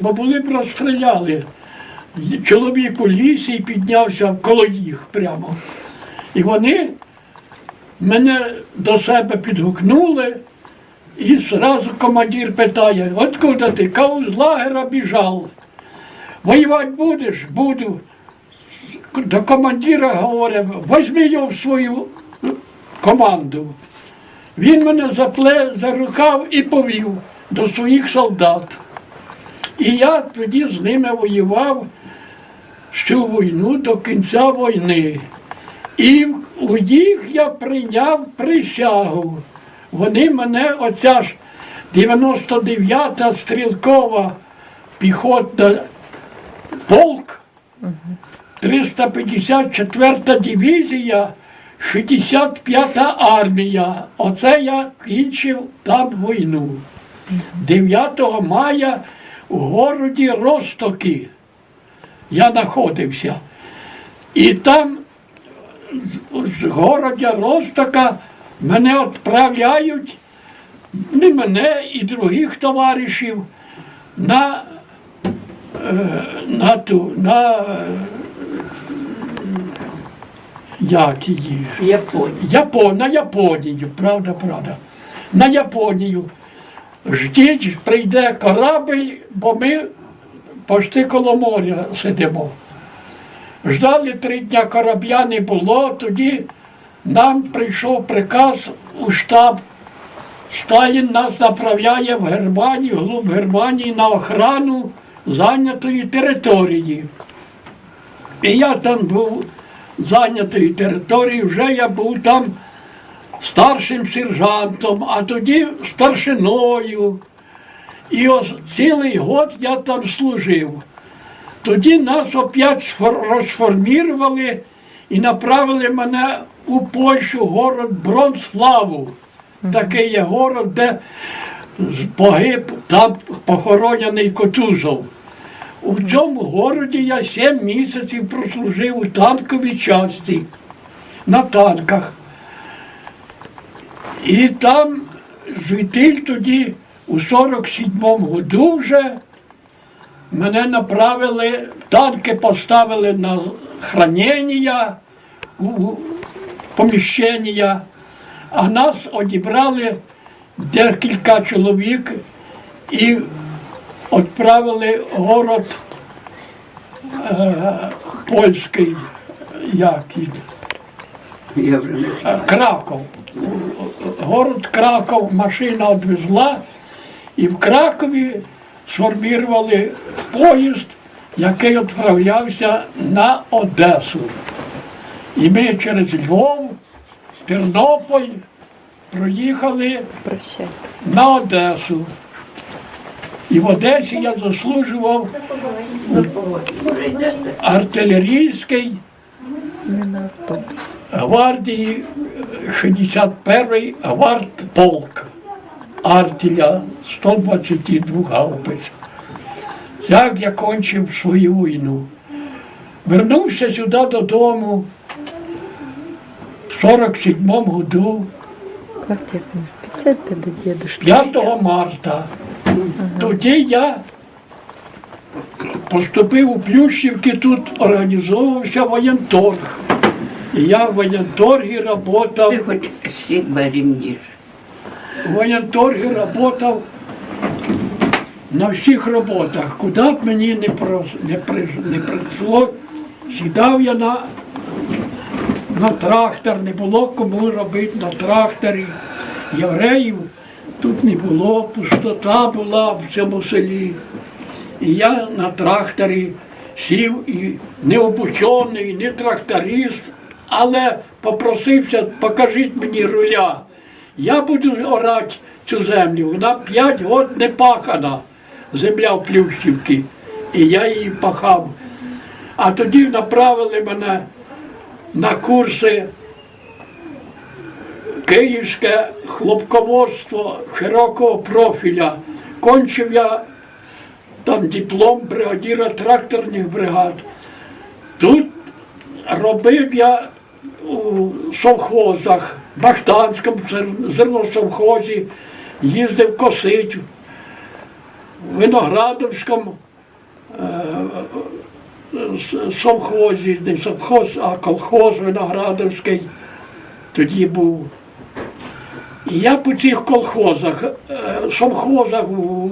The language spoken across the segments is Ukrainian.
Бо були розстріляли. Чоловік у лісі і піднявся коло їх прямо. І вони мене до себе підгукнули, і зразу командир питає, откуда ти? Кажу, з лагера біжав. Воювати будеш? Буду. До командира говорить, візьми його в свою команду. Він мене запле за рукав і повів до своїх солдат. І я тоді з ними воював всю війну до кінця війни. І у їх я прийняв присягу. Вони мене, оця ж 99-та стрілкова піхотна полк, 354-та дивізія, 65-та армія. Оце я кінчив там війну. 9 мая у городі Ростоки я знаходився. І там з города Ростока мене відправляють, не мене і других товаришів на, е, на ту, на е, як її? Японія. Япон, на Японію, правда, правда. На Японію. Ждіть, прийде корабль, бо ми почти коло моря сидимо. Ждали три дня корабля не було, тоді нам прийшов приказ у штаб. Сталін нас направляє в Германію, глуб Германії на охрану зайнятої території. І я там був зайнятої території, вже я був там старшим сержантом, а тоді старшиною. І ось цілий год я там служив. Тоді нас опять розформірували і направили мене у Польщу, город Бронславу. Такий є город, де погиб там похоронений Котузов. У цьому городі я сім місяців прослужив у танковій часті на танках. І там звідтиль тоді у 47-му году вже мене направили, танки поставили на хранення, у поміщення, а нас одібрали декілька чоловік і відправили в город е, польський, як знаю. Краков. Город Краков машина відвезла, і в Кракові сформували поїзд, який відправлявся на Одесу. І ми через Львов, Тернопіль проїхали на Одесу. І в Одесі я заслужував артилерійський Не на автобус. гвардії 61-й гвардполк артиля 122 гаубиць. Як я кончив свою війну. Вернувся сюди додому в 47-му году, Как дед мой? Присядьте до дедушки. 5 марта. Тоді я поступив у Плющівки, тут організовувався воєнторг. І я в воєнторгі працював. Ти хоч сіба рівніше. В воєнторгі працював на всіх роботах. Куди б мені не, прос- не, приш- не прийшло, сідав я на, на трактор, не було кому робити на тракторі. Євреїв тут не було, пустота була в цьому селі. І я на тракторі сів і не обучений, не тракторист, але попросився, покажіть мені руля. Я буду орати цю землю. Вона п'ять років не пахана, земля в Плющівці. І я її пахав. А тоді направили мене на курси Київське хлопководство широкого профіля. Кончив я там диплом бригадіра тракторних бригад. Тут робив я у совхозах, Баштанському зер- зерносовхозі, їздив косить. в Виноградовському е, совхозі, не совхоз, а колхоз Виноградовський тоді був. І я по цих колхозах, е, совхозах, у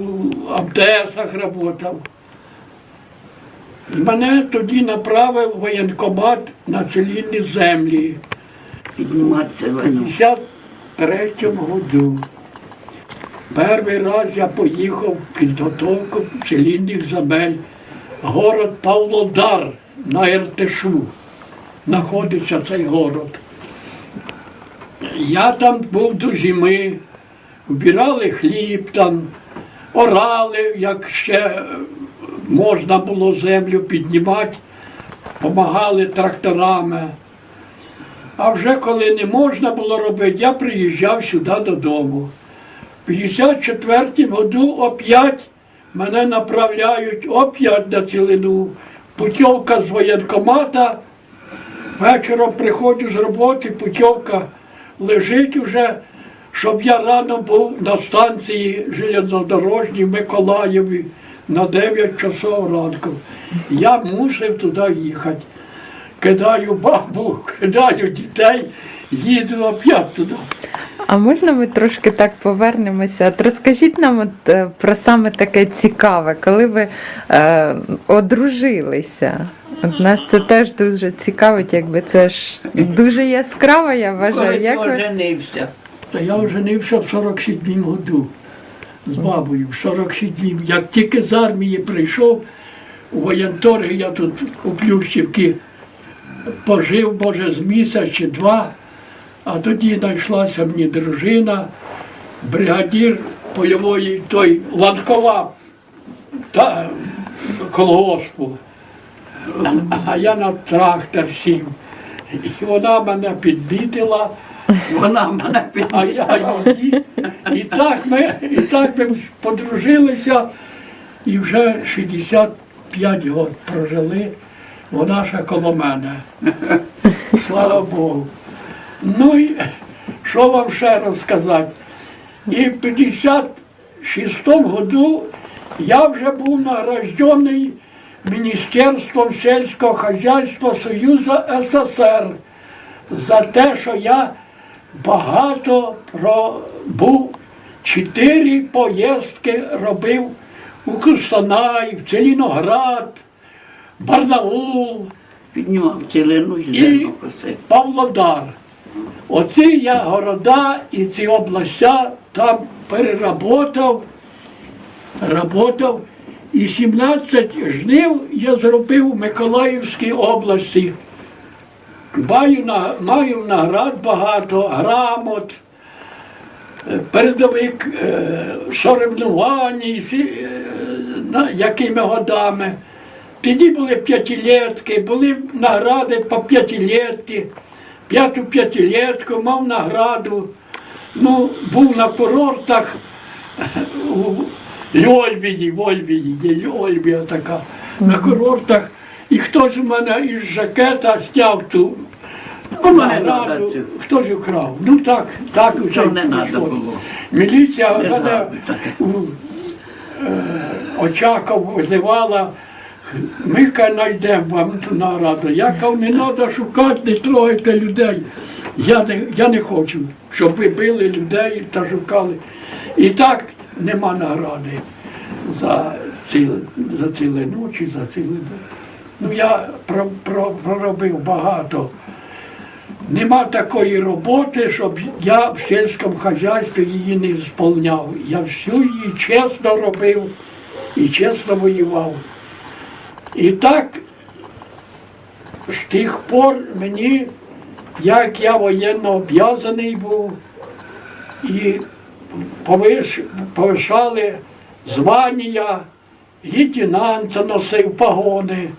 АМТСах працював. І мене тоді направив воєнкомат на цивільні землі. Підніматися В вину. 53-му году. Перший раз я поїхав в підготовку цивільних земель. Город Павлодар на Іртишу. Знаходиться цей город. Я там був до зими, вбирали хліб там, орали, як ще можна було землю піднімати, допомагали тракторами. А вже коли не можна було робити, я приїжджав сюди додому. В 54-му году опять мене направляють опять на цілину. Путівка з воєнкомата. Вечором приходжу з роботи, путівка лежить уже, щоб я рано був на станції железнодорожній Миколаєві на 9 часов ранку. Я мусив туди їхати. Кидаю бабу, кидаю дітей, їду опять туди. А можна ми трошки так повернемося? От розкажіть нам от, е, про саме таке цікаве, коли ви е, одружилися. От нас це теж дуже цікавить, якби це ж дуже яскраво, я Коли вважаю. ти Як ви... оженився? Та я оженився в 47 году з бабою. В 47 Як тільки з армії прийшов, у воєнторги я тут у Плющівці пожив, може, з місяць чи два, а тоді знайшлася мені дружина, бригадір польової, той ланкова та, колгоспу. А я на трактор сів. І вона мене підбітила. Вона мене А я її. І так ми, і так ми подружилися і вже 65 років прожили. Вона ще коло мене. Слава Богу. Ну і що вам ще розказати? І в 56 году я вже був награждений Міністерством сільського хазяйства Союзу СССР за те, що я багато пробув, чотири поїздки робив у Кустанай, в Целіноград, Барнаул, Піднімав цілину і і. Павлодар. Оці я города і ці областя там переработав, работав. І 17 жнив я зробив в Миколаївській області. Маю, на- маю наград багато, грамот, е, передовик е, соревнувань, е, якими годами. Тоді були п'ятилетки, були награди по п'ятилетки. П'яту п'ятилетку мав награду. Ну, був на курортах у Льольвії, в Ольвії, є Ольвія така, на курортах. І хтось у мене із жакета зняв ту награду, цю. хтось украв. Ну так, так вже не пішло. було. Міліція Не мене у е, Очаков визивала. Ми ка знайдемо вам ту награду. Я кажу, не треба шукати, не трогайте людей. Я не, я не хочу, щоб ви били людей та шукали. І так нема награди за, ці, за ціле ночі, за ціле день. Ну я про, про, проробив багато. Нема такої роботи, щоб я в сільському хазяйстві її не сповняв. Я всю її чесно робив і чесно воював. І так з тих пор мені, як я воєнно обв'язаний був, і повиш, повишали звання, лейтенанта носив погони,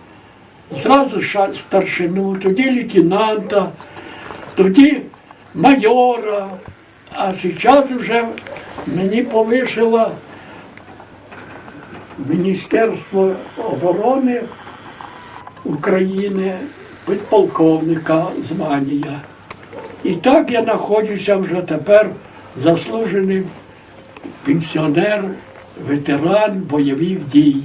зразу старшину, тоді лейтенанта, тоді майора, а зараз вже мені повишило Міністерство оборони України підполковника звання. І так я знаходжуся вже тепер заслужений пенсіонер ветеран бойових дій.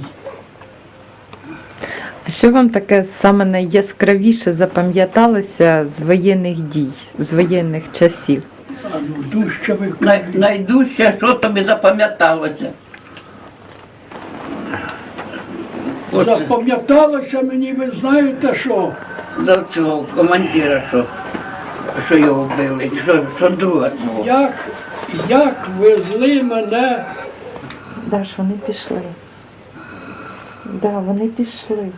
А що вам таке саме найяскравіше запам'яталося з воєнних дій, з воєнних часів? Най, найдужче, що тобі запам'яталося? От запам'яталося мені, ви знаєте що? до цього командира, що, що його вбили, що, що друга твого. Як, як везли мене Даш, вони пішли. Да, вони пішли.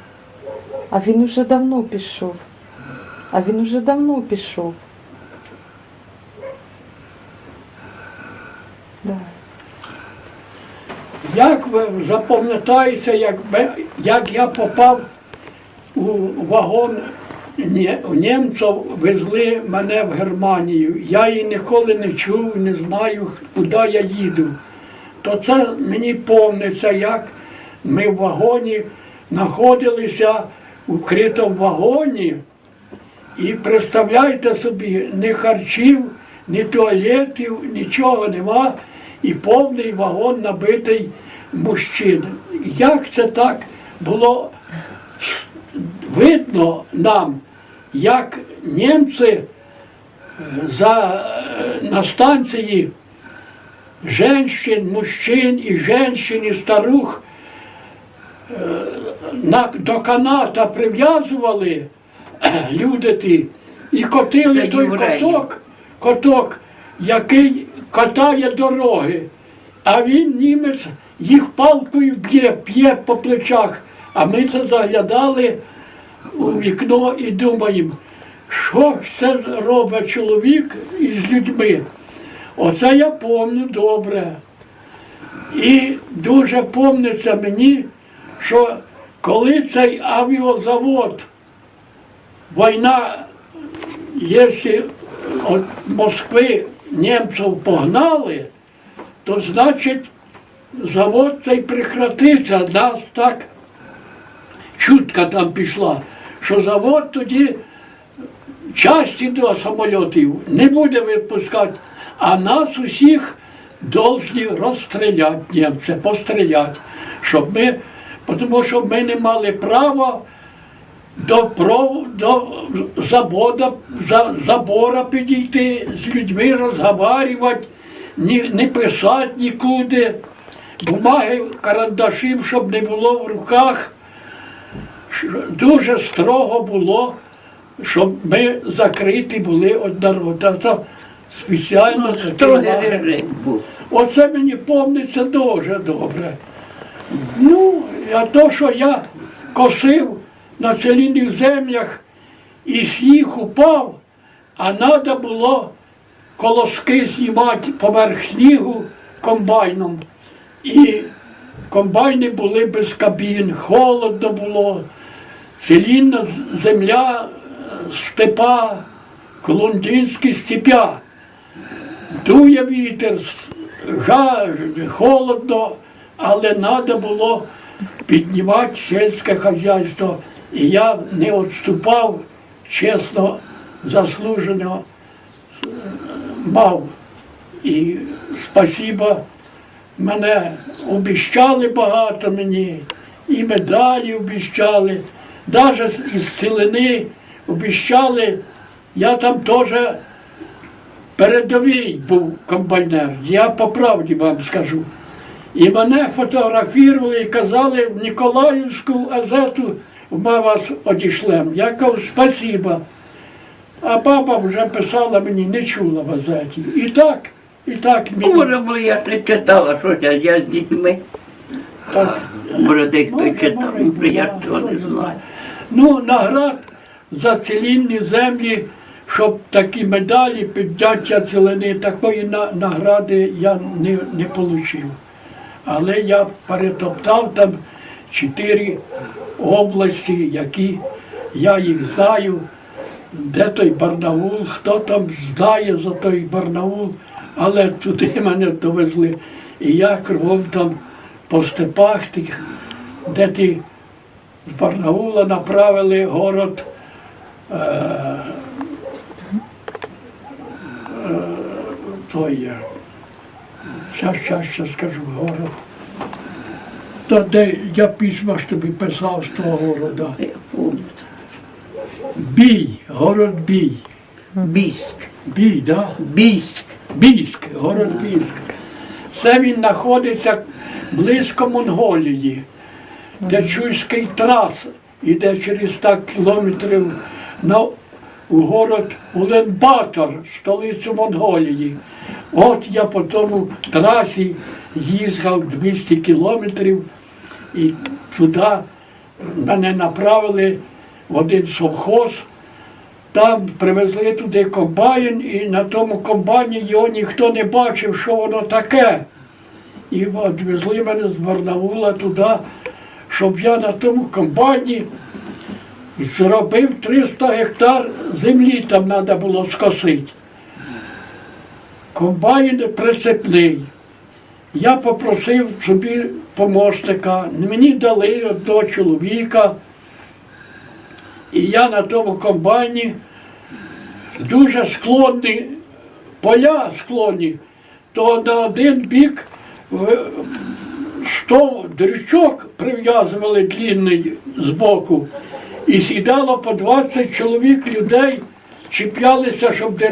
А він уже давно пішов. А він уже давно пішов. Да. Запам'ятаєте, як, як я попав у вагон німців, везли мене в Германію. Я її ніколи не чув, не знаю, куди я їду. То це мені помниться, як ми в вагоні знаходилися у критому вагоні. І представляйте собі, ні харчів, ні туалетів, нічого нема, і повний вагон набитий мужчин. Як це так було видно нам, як німці е, за, е, на станції женщин, мужчин і женщин, і старух е, на, до каната прив'язували люди ті і котили Це той євреї. коток, коток, який катає дороги. А він німець їх палкою б'є, п'є по плечах. А ми це заглядали у вікно і думаємо, що це робить чоловік із людьми. Оце я пам'ятаю добре. І дуже помниться мені, що коли цей авіазавод, війна, якщо Москви німців погнали, то значить завод цей прекратиться. Нас так чутка там пішла, що завод тоді часті до самольотів не буде випускати, а нас усіх повинні розстріляти німці, постріляти, щоб ми, тому що ми не мали права до, пров, до завода, за, забора підійти, з людьми розговорювати, ні, не писати нікуди, бумаги, карандашів, щоб не було в руках. Дуже строго було, щоб ми закриті були від народу. Це спеціально Строгий був. Оце мені помниться дуже добре. Ну, а то, що я косив на целінних землях і сніг упав, а треба було колоски знімати поверх снігу комбайном. І комбайни були без кабін, холодно було, целінна земля, степа, колундинські степя. Дує вітер, с- жа, холодно, але треба було піднімати сільське хазяйство. І я не відступав, чесно, заслужено е, мав. І спасіба, мене обіщали багато мені, і медалі обіщали, навіть із цілини обіщали, я там теж передовий був комбайнер, я по правді вам скажу. І мене фотографували і казали в Ніколаївську газету, ми вас одішлем. Я кажу, спасіба. А баба вже писала мені, не чула в газеті. І так, і так мені. може, було, я не читала, що я, я з дітьми. Так, Може, дехто читав, може, я цього не знаю. Ну, наград за цілінні землі, щоб такі медалі підняття цілини, такої на- награди я не, не отримав. Але я перетоптав там чотири області, які я їх знаю, де той Барнаул, хто там знає за той Барнаул, але туди мене довезли. І я кругом там по степах тих, де ті з Барнаула направили город. Е, е, той, е, щас, щас, щас скажу, город. Та де я письма ж тобі писав з того города. Бій, город бій. Бійськ. Бій, да? Бійськ. Бійськ, город Бійськ. Це він знаходиться близько Монголії, де Чуйський трас іде через 100 кілометрів на у город Уленбатор, столицю Монголії. От я по тому трасі їздив 200 кілометрів і туди мене направили в один совхоз. Там привезли туди комбайн, і на тому комбайні його ніхто не бачив, що воно таке. І відвезли мене з Барнаула туди, щоб я на тому комбайні зробив 300 гектар землі там треба було скосити. Комбайн прицепний. Я попросив собі помощника, мені дали одного чоловіка. І я на тому комбайні дуже склонні, поля склонні, то на один бік в- сто дрючок прив'язували длінний збоку, і сідало по 20 чоловік людей, чіплялися, щоб